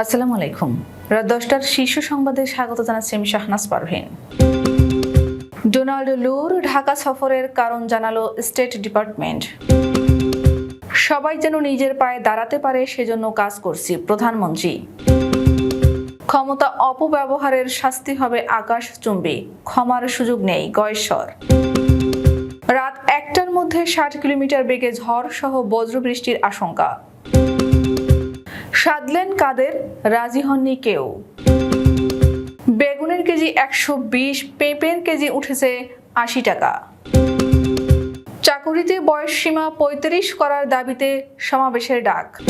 আসসালামু আলাইকুম। রাত দশটার শীর্ষ সংবাদে স্বাগত জানাচ্ছি আমি শাহনাজ পারভিন। ডোনাল্ড লুর ঢাকা সফরের কারণ জানালো স্টেট ডিপার্টমেন্ট। সবাই যেন নিজের পায়ে দাঁড়াতে পারে সেজন্য কাজ করছি, প্রধানমন্ত্রী। ক্ষমতা অপব্যবহারের শাস্তি হবে আকাশ চুম্বি, ক্ষমার সুযোগ নেই গয়েশ্বর। রাত একটার মধ্যে ষাট কিলোমিটার বেগে ঝড় সহ বজ্রবৃষ্টির আশঙ্কা। সাধলেন কাদের? রাজি হননি কেউ। বেগুনের কেজি একশো বিশ, পেঁপের কেজি উঠেছে আশি টাকা। চাকুরিতে বয়স সীমা পঁয়ত্রিশ করার দাবিতে সমাবেশের ডাক।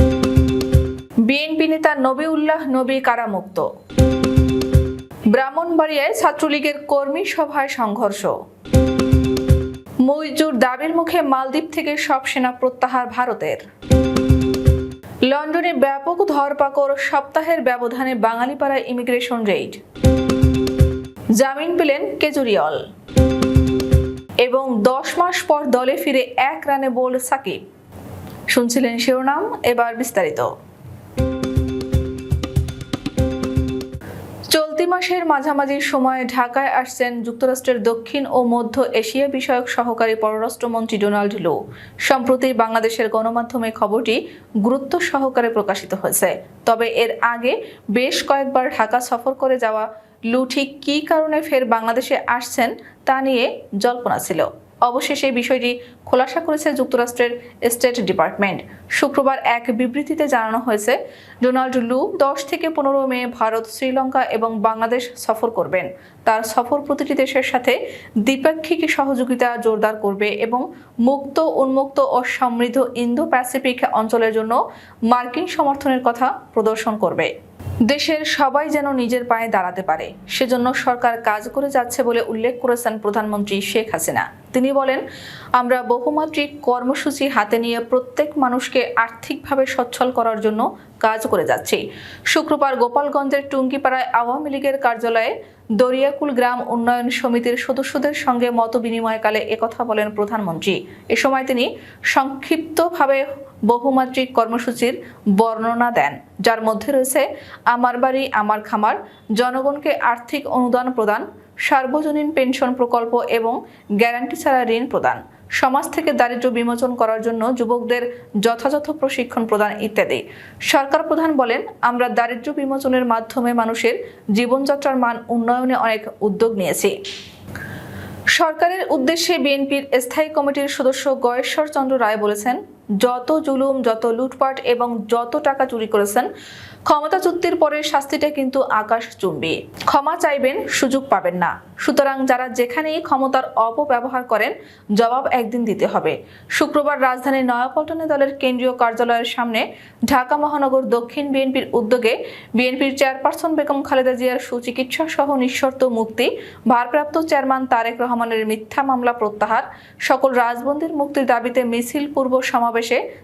বিএনপি নেতা নবিউল্লাহ নবী কারামুক্ত। ব্রাহ্মণবাড়িয়ায় ছাত্রলীগের কর্মী সভায় সংঘর্ষ। মইজুর দাবির মুখে মালদ্বীপ থেকে সব সেনা প্রত্যাহার ভারতের। লন্ডনে ব্যাপক ধরপাকড়, সপ্তাহের ব্যবধানে বাঙালিপাড়ায় ইমিগ্রেশন রেইড। জামিন পেলেন কেজরিওয়াল। এবং দশ মাস পর দলে ফিরে এক রানে বোল্ড সাকিব। শুনছিলেন শিরোনাম, এবার বিস্তারিত। মাসের মাঝামাঝি সময়ে ঢাকায় আসছেন যুক্তরাষ্ট্রের দক্ষিণ ও মধ্য এশিয়া বিষয়ক সহকারী পররাষ্ট্রমন্ত্রী ডোনাল্ড লো। সম্প্রতি বাংলাদেশের গণমাধ্যমে খবরটি গুরুত্ব সহকারে প্রকাশিত হয়েছে। তবে এর আগে বেশ কয়েকবার ঢাকা সফর করে যাওয়া লু ঠিক কী কারণে ফের বাংলাদেশে আসছেন তা নিয়ে জল্পনা ছিল। অবশেষে বিষয়টি খোলাসা করেছে যুক্তরাষ্ট্রের স্টেট ডিপার্টমেন্ট। শুক্রবার এক বিবৃতিতে জানানো হয়েছে, ডোনাল্ড লু দশ থেকে পনেরো মে ভারত, শ্রীলঙ্কা এবং বাংলাদেশ সফর করবেন। তার সফর প্রতিটি দেশের সাথে দ্বিপাক্ষিক সহযোগিতা জোরদার করবে এবং মুক্ত, উন্মুক্ত ও সমৃদ্ধ ইন্দো প্যাসিফিক অঞ্চলের জন্য মার্কিন সমর্থনের কথা প্রদর্শন করবে। দেশের সবাই যেন নিজের পায়ে দাঁড়াতে পারে, সেজন্য সরকার কাজ করে যাচ্ছে বলে উল্লেখ করেছেন প্রধানমন্ত্রী শেখ হাসিনা। তিনি বলেন, আমরা বহুমাত্রিক কর্মসূচি হাতে নিয়ে প্রত্যেক মানুষকে আর্থিকভাবে সচ্ছল করার জন্য কাজ করে যাচ্ছি। শুক্রবার গোপালগঞ্জের টুঙ্গিপাড়ায় আওয়ামী লীগের কার্যালয়ে দরিয়াকুল গ্রাম উন্নয়ন সমিতির সদস্যদের সঙ্গে মত বিনিময়কালে একথা বলেন প্রধানমন্ত্রী। এ সময় তিনি সংক্ষিপ্তভাবে বহুমাত্রিক কর্মসূচির বর্ণনা দেন, যার মধ্যে রয়েছে আমার বাড়ি, আমার খামার, জনগণকে আর্থিক অনুদান প্রদান, সার্বজনীন পেনশন প্রকল্প এবং গ্যারান্টি ছাড়া ঋণ প্রদান। সমাজ থেকে দারিদ্র বিমোচন করার জন্য যুবকদের যথাযথ প্রশিক্ষণ প্রদান ইত্যাদি। সরকার প্রধান বলেন, আমরা দারিদ্র বিমোচনের মাধ্যমে মানুষের জীবনযাত্রার মান উন্নয়নে অনেক উদ্যোগ নিয়েছি। সরকারের উদ্দেশ্যে বিএনপির স্থায়ী কমিটির সদস্য গয়েশ্বর চন্দ্র রায় বলেছেন যত জুলুম, যত লুটপাট এবং যত টাকা চুরি করেছেন, ক্ষমতা চুক্তির পরে শাস্তিটা কিন্তু আকাশ চুম্বি। ক্ষমা চাইবেন, সুযোগ পাবেন না। সুতরাং যারা যেখানেই ক্ষমতার অপব্যবহার করেন, জবাব একদিন দিতে হবে। শুক্রবার রাজধানীর নয়াপল্টনে দলের কেন্দ্রীয় কার্যালয়ের সামনে ঢাকা মহানগর দক্ষিণ বিএনপির উদ্যোগে বিএনপির চেয়ারপারসন বেগম খালেদা জিয়ার সুচিকিৎসা সহ নিঃশর্ত মুক্তি, ভারপ্রাপ্ত চেয়ারম্যান তারেক রহমানের মিথ্যা মামলা প্রত্যাহার, সকল রাজবন্দির মুক্তির দাবিতে মিছিল পূর্ব সমাবেশে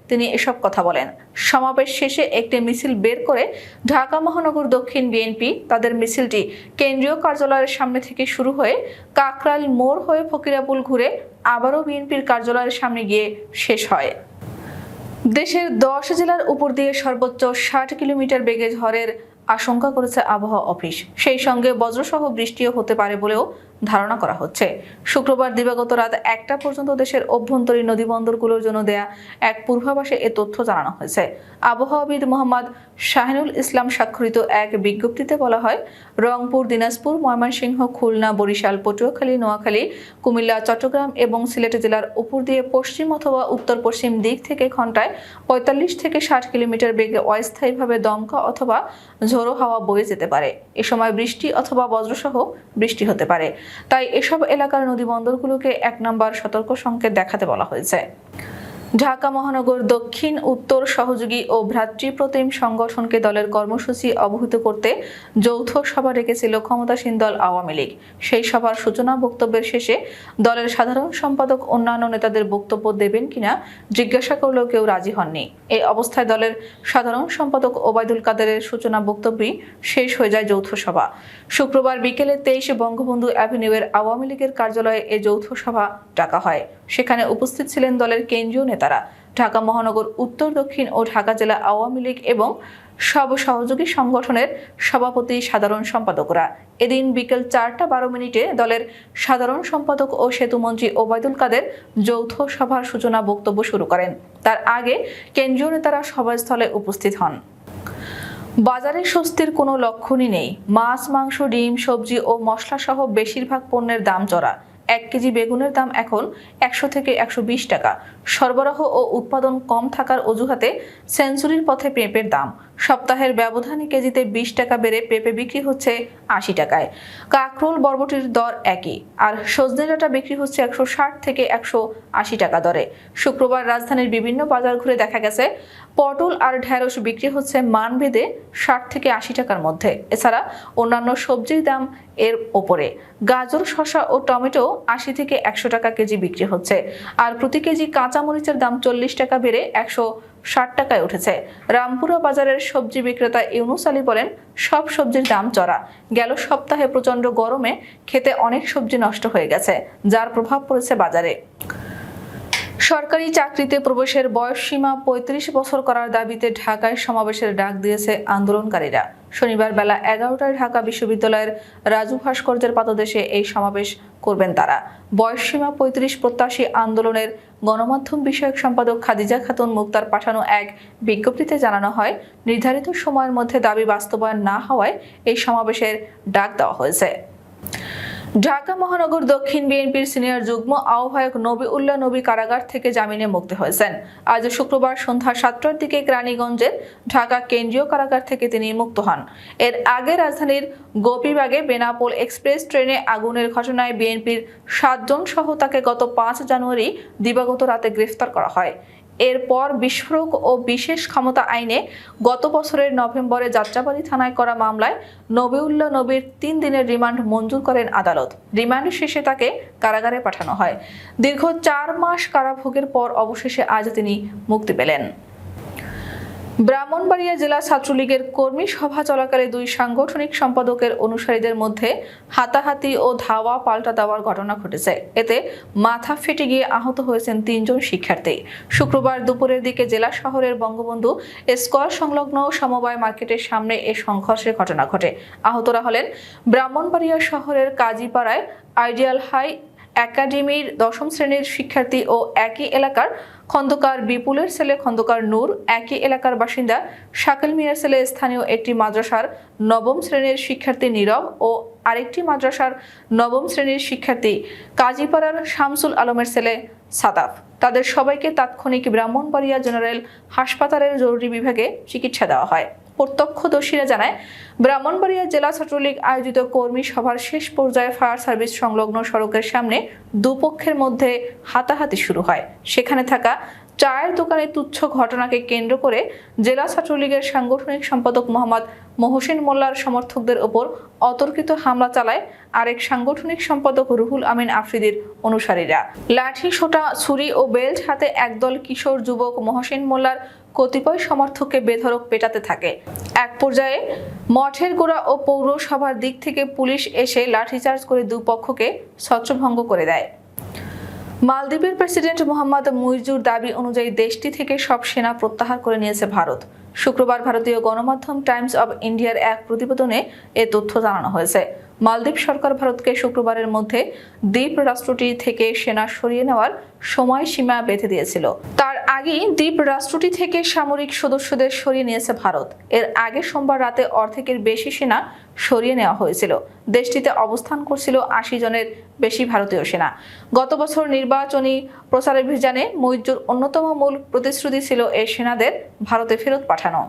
তিনি এসব কথা বলেন। সমাবেশ শেষে একটি মিছিল বের করে ঢাকা মহানগর দক্ষিণ বিএনপি তাদের মিছিলটি কেন্দ্রীয় কার্যালয়ের সামনে থেকে শুরু হয়ে কাকরাইল মোড় হয়ে ফকিরাপুল ঘুরে আবারও বিএনপির কার্যালয়ের সামনে গিয়ে শেষ হয়। দেশের দশ জেলার উপর দিয়ে সর্বোচ্চ ষাট কিলোমিটার বেগে ঝড়ের আশঙ্কা করেছে আবহাওয়া অফিস। সেই সঙ্গে বজ্রসহ বৃষ্টিও হতে পারে বলেও ধারণা করা হচ্ছে। শুক্রবার দিবাগত রাত একটা পর্যন্ত দেশের অভ্যন্তরীণ নদীবন্দরগুলোর জন্য দেয়া এক পূর্বাভাসে এ তথ্য জানানো হয়েছে। আবহাওয়াবিদ মোহাম্মদ শাহিনুল ইসলাম স্বাক্ষরিত এক বিজ্ঞপ্তিতে বলা হয়, রংপুর, দিনাজপুর, ময়মনসিংহ, খুলনা, বরিশাল, পটুয়াখালী, নোয়াখালী, কুমিল্লা, চট্টগ্রাম এবং সিলেট জেলার উপর দিয়ে পশ্চিম অথবা উত্তর পশ্চিম দিক থেকে ঘন্টায় পঁয়তাল্লিশ থেকে ষাট কিলোমিটার বেগে অস্থায়ীভাবে দমকা অথবা ঝোড়ো হাওয়া বয়ে যেতে পারে। এ সময় বৃষ্টি অথবা বজ্রসহ বৃষ্টি হতে পারে। তাই এসব এলাকার নদী বন্দরগুলোকে এক নম্বর সতর্ক সংকেত দেখাতে বলা হয়েছে। ঢাকা মহানগর দক্ষিণ, উত্তর সহযোগী ও ভ্রাতৃপ্রতিম সংগঠনকে দলের কর্মসূচি অবহিত করতে যৌথ সভা ডেকেছিল ক্ষমতাসীন দল আওয়ামী লীগ। সেই সভার সূচনা বক্তব্যের শেষে দলের সাধারণ সম্পাদক অন্যান্য নেতাদের বক্তব্য দেবেন কিনা জিজ্ঞাসা করলেও কেউ রাজি হননি। এই অবস্থায় দলের সাধারণ সম্পাদক ওবায়দুল কাদেরের সূচনা বক্তব্যই শেষ হয়ে যায় যৌথ সভা। শুক্রবার বিকেলে তেইশে বঙ্গবন্ধু অ্যাভিনিউয়ের আওয়ামী লীগের কার্যালয়ে এ যৌথ সভা ডাকা হয়। সেখানে উপস্থিত ছিলেন দলের কেন্দ্রীয় নেতারা ঢাকা মহানগর, উত্তর, দক্ষিণ ও ঢাকা জেলা আওয়ামী লীগ এবং সব সহযোগী সংগঠনের সভাপতি সাধারণ সম্পাদকরা। এদিন বিকেল চারটা বারো মিনিটে দলের সাধারণ সম্পাদক ও সেতুমন্ত্রী ওবায়দুল কাদের যৌথ সভার সূচনা বক্তব্য শুরু করেন। তার আগে কেন্দ্রীয় নেতারা সভাস্থলে উপস্থিত হন। বাজারে স্বস্তির কোনো লক্ষণই নেই। মাছ, মাংস, ডিম, সবজি ও মশলা সহ বেশিরভাগ পণ্যের দাম চড়া। এক কেজি বেগুনের দাম এখন একশো থেকে একশো বিশ টাকা। সরবরাহ ও উৎপাদন কম থাকার অজুহাতে সেঞ্চুরির পথে পেঁপের দাম। সপ্তাহের ব্যবধানে কেজিতে বিশ টাকা বেড়ে পেঁপে বিক্রি হচ্ছে আশি টাকায়। কাকরোল বরবটির দর একই, আর সজনে ডাটা বিক্রি হচ্ছে একশো ষাট থেকে একশো আশি টাকা দরে। শুক্রবার রাজধানীর বিভিন্ন বাজার ঘুরে দেখা গেছে, পটল আর ঢেঁড়স বিক্রি হচ্ছে মানভেদে ষাট থেকে আশি টাকার মধ্যে। এছাড়া অন্যান্য সবজির দাম এর ওপরে। গাজর, শসা ও টমেটো আশি থেকে একশো টাকা কেজি বিক্রি হচ্ছে, আর প্রতি কেজি কাঁচামরিচের দাম চল্লিশ টাকা বেড়ে একশো ষাট টাকায় উঠেছে। রামপুরা বাজারের সবজি বিক্রেতা ইউনুস আলী বলেন, সব সবজির দাম চড়া। গেল সপ্তাহে প্রচণ্ড গরমে খেতে অনেক সবজি নষ্ট হয়ে গেছে, যার প্রভাব পড়েছে বাজারে। সরকারি চাকরিতে প্রবেশের বয়স সীমা পঁয়ত্রিশ বছর করার দাবিতে ঢাকায় সমাবেশের ডাক দিয়েছে আন্দোলনকারীরা। শনিবার বেলা এগারোটায় ঢাকা বিশ্ববিদ্যালয়ের রাজু ভাস্কর্যের পাদদেশে এই সমাবেশ করবেন তারা। বয়স সীমা পঁয়ত্রিশ প্রত্যাশী আন্দোলনের গণমাধ্যম বিষয়ক সম্পাদক খাদিজা খাতুন মুক্তার পাঠানো এক বিজ্ঞপ্তিতে জানানো হয়, নির্ধারিত সময়ের মধ্যে দাবি বাস্তবায়ন না হওয়ায় এই সমাবেশের ডাক দেওয়া হয়েছে। ঢাকা মহানগর দক্ষিণ বিএনপির সিনিয়র যুগ্ম আহ্বায়ক নবী উল্লাহ নবী কারাগার থেকে জামিনে মুক্তি হয়েছেন। আজ শুক্রবার সন্ধ্যা সাতটার দিকে রানীগঞ্জের ঢাকা কেন্দ্রীয় কারাগার থেকে তিনি মুক্ত হন। এর আগে রাজধানীর গোপীবাগে বেনাপোল এক্সপ্রেস ট্রেনে আগুনের ঘটনায় বিএনপির সাতজন সহ তাকে গত পাঁচ জানুয়ারি দিবাগত রাতে গ্রেফতার করা হয়। এরপর বিস্ফোরক ও বিশেষ ক্ষমতা আইনে গত বছরের নভেম্বরে যাত্রাবাড়ি থানায় করা মামলায় নবিউল্লাহ নবীর তিন দিনের রিমান্ড মঞ্জুর করেন আদালত। রিমান্ড শেষে তাকে কারাগারে পাঠানো হয়। দীর্ঘ চার মাস কারাভোগের পর অবশেষে আজ তিনি মুক্তি পেলেন। ব্রাহ্মণবাড়িয়া জেলা ছাত্রলীগের কর্মী সভা চলাকালে দুই সাংগঠনিক সম্পাদকের অনুসারীদের মধ্যে হাতাহাতি ও ধাওয়া পাল্টা দেওয়ার ঘটনা ঘটেছে। এতে মাথা ফেটে গিয়ে আহত হয়েছেন তিনজন শিক্ষার্থী। শুক্রবার দুপুরের দিকে জেলা শহরের বঙ্গবন্ধু স্কোয়ার সংলগ্ন সমবায় মার্কেটের সামনে এ সংঘর্ষের ঘটনা ঘটে। আহতরা হলেন ব্রাহ্মণবাড়িয়া শহরের কাজীপাড়ায় আইডিয়াল হাই একাডেমির দশম শ্রেণির শিক্ষার্থী ও একই এলাকার খন্দকার বিপুলের ছেলে খন্দকার নূর, একই এলাকার বাসিন্দা শাকিল মিয়ার ছেলে স্থানীয় একটি মাদ্রাসার নবম শ্রেণির শিক্ষার্থী নীরব ও আরেকটি মাদ্রাসার নবম শ্রেণির শিক্ষার্থী কাজীপাড়ার শামসুল আলমের ছেলে সাদাফ। তাদের সবাইকে তাৎক্ষণিক ব্রাহ্মণবাড়িয়া জেনারেল হাসপাতালের জরুরি বিভাগে চিকিৎসা দেওয়া হয়। প্রত্যক্ষদর্শীরা জানায়, ব্রাহ্মণবাড়িয়া জেলা ছাত্রলীগ আয়োজিত কর্মী সভার শেষ পর্যায়ে ফায়ার সার্ভিস সংলগ্ন সড়কের সামনে দুপক্ষের মধ্যে হাতাহাতি শুরু হয়। সেখানে থাকা চায়ের দোকানে তুচ্ছ ঘটনাকে কেন্দ্র করে জেলা ছাত্রলীগের সাংগঠনিক সম্পাদক মোহাম্মদ মহসিন মোল্লার সমর্থকদের ওপর অতর্কিত হামলা চালায় আরেক সাংগঠনিক সম্পাদক রুহুল আমিন আফ্রিদির অনুসারীরা। লাঠি, সোটা, ছুরি ও বেল্ট হাতে একদল কিশোর যুবক মহসিন মোল্লার কতিপয় সমর্থককে বেধরক পেটাতে থাকে। এক পর্যায়ে মঠের গোড়া ও পৌরসভার দিক থেকে পুলিশ এসে লাঠিচার্জ করে দুপক্ষকে ছত্রভঙ্গ করে দেয়। মালদ্বীপের প্রেসিডেন্ট মোহাম্মদ মুইজুর দাবি অনুযায়ী দেশটি থেকে সব সেনা প্রত্যাহার করে নিয়েছে ভারত। শুক্রবার ভারতীয় গণমাধ্যম টাইমস অব ইন্ডিয়ার এক প্রতিবেদনে এ তথ্য জানানো হয়েছে। মালদ্বীপ সরকার ভারতকে শুক্রবারের মধ্যে দ্বীপ রাষ্ট্রটি থেকে সেনা সরিয়ে নেওয়ার সময়সীমা বেঁধে দিয়েছিল। আগেই দ্বীপ রাষ্ট্রটি থেকে সামরিক সদস্যদের সরিয়ে নিয়েছে ভারত। এর আগে সোমবার রাতে অর্ধেকের বেশি সেনা সরিয়ে নেওয়া হয়েছিল। দেশটিতে অবস্থান করছিল আশি জনের বেশি ভারতীয় সেনা। গত বছর নির্বাচনী প্রচারাভিযানে মৈজুর অন্যতম মূল প্রতিশ্রুতি ছিল এই সেনাদের ভারতে ফেরত পাঠানো।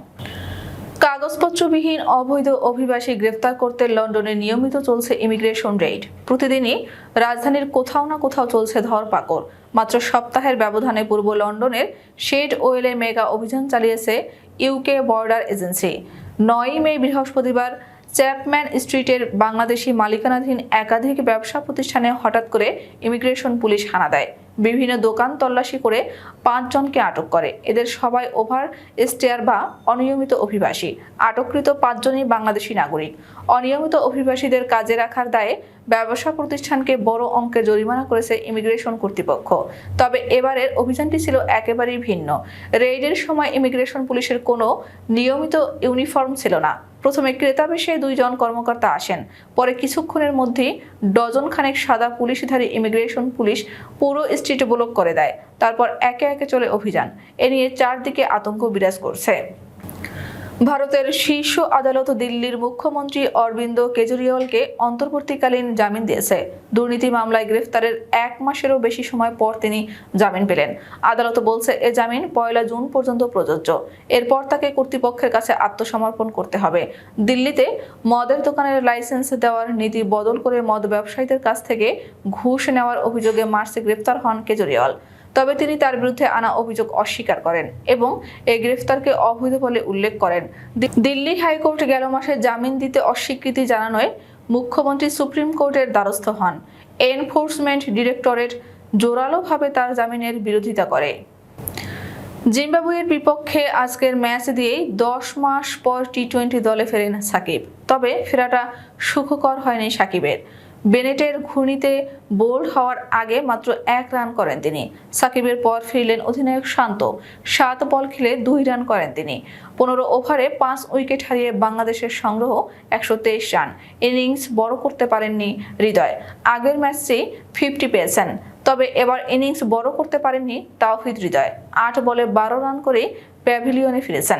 কাগজপত্রবিহীন অবৈধ অভিবাসী গ্রেফতার করতে লন্ডনে নিয়মিত চলছে ইমিগ্রেশন রেড প্রতিদিনই রাজধানীর কোথাও না কোথাও চলছে ধরপাকড়। মাত্র সপ্তাহের ব্যবধানে পূর্ব লন্ডনের শেড ওয়েলে মেগা অভিযান চালিয়েছে ইউকে বর্ডার এজেন্সি নয়ই মে বৃহস্পতিবার চ্যাপম্যান স্ট্রিটের বাংলাদেশি মালিকানাধীন একাধিক ব্যবসা প্রতিষ্ঠানে হঠাৎ করে ইমিগ্রেশন পুলিশ হানা দেয়। বিভিন্ন দোকান তল্লাশি করে পাঁচজনকে আটক করে। এদের সবাই ওভার স্টেয়ার বা অনিয়মিত অভিবাসী। আটককৃত পাঁচজনই বাংলাদেশি নাগরিক। অনিয়মিত অভিবাসীদের কাজে রাখার দায়ে ব্যবসা প্রতিষ্ঠানকে বড় অঙ্কের জরিমানা করেছে ইমিগ্রেশন কর্তৃপক্ষ। তবে এবারের অভিযানটি ছিল একেবারেই ভিন্ন। রেইডের সময় ইমিগ্রেশন পুলিশের কোনো নিয়মিত ইউনিফর্ম ছিল না। প্রথমে ক্রেতা বেশে দুইজন কর্মকর্তা আসেন। পরে কিছুক্ষণের মধ্যেই ডজন খানেক সাদা পুলিশধারী ইমিগ্রেশন পুলিশ পুরো স্ট্রিট ব্লক করে দেয়। তারপর একে একে চলে অভিযান। এ নিয়ে চারদিকে আতঙ্ক বিরাজ করছে। ভারতের শীর্ষ আদালত দিল্লির মুখ্যমন্ত্রী অরবিন্দ কেজরিওয়ালকে অন্তর্বর্তীকালীন জামিন দিয়েছে। দুর্নীতি মামলায় গ্রেফতারের এক মাসেরও বেশি সময় পর তিনি জামিন পেলেন। আদালত বলছে, এ জামিন পয়লা জুন পর্যন্ত প্রযোজ্য। এরপর তাকে কর্তৃপক্ষের কাছে আত্মসমর্পণ করতে হবে। দিল্লিতে মদের দোকানের লাইসেন্স দেওয়ার নীতি বদল করে মদ ব্যবসায়ীদের কাছ থেকে ঘুষ নেওয়ার অভিযোগে মার্চে গ্রেফতার হন কেজরিওয়াল। তবে তিনি তার বিরুদ্ধে আনা অভিযোগ অস্বীকার করেন এবং এই গ্রেফতারকে অবৈধ বলে উল্লেখ করেন। দিল্লি হাইকোর্ট গেল মাসে জামিন দিতে অস্বীকৃতি জানানোয় মুখ্যমন্ত্রী সুপ্রিম কোর্টের দ্বারস্থ হন। এনফোর্সমেন্ট ডিরেক্টরেট জোরালোভাবে তার জামিনের বিরোধিতা করে। জিম্বাবুয়ের বিপক্ষে আজকের ম্যাচ দিয়েই দশ মাস পর টি টোয়েন্টি দলে ফেরেন সাকিব। তবে ফেরাটা সুখকর হয়নি সাকিবের। বেনেটের ঘূর্ণিতে বোল্ড হওয়ার আগে মাত্র এক রান করেন তিনি। সাকিবের পর ফিরলেন অধিনায়ক শান্ত। সাত বল খেলে দুই রান করেন তিনি। পনেরো ওভারে পাঁচ উইকেট হারিয়ে বাংলাদেশের সংগ্রহ একশো তেইশ রান। ইনিংস বড় করতে পারেননি হৃদয়। আগের ম্যাচেই ফিফটি পেয়েছেন। তবে এবার ইনিংস বড় করতে পারেননি তাওফিদ হৃদয়। আট বলে বারো রান করে প্যাভিলিয়নে ফিরেছেন।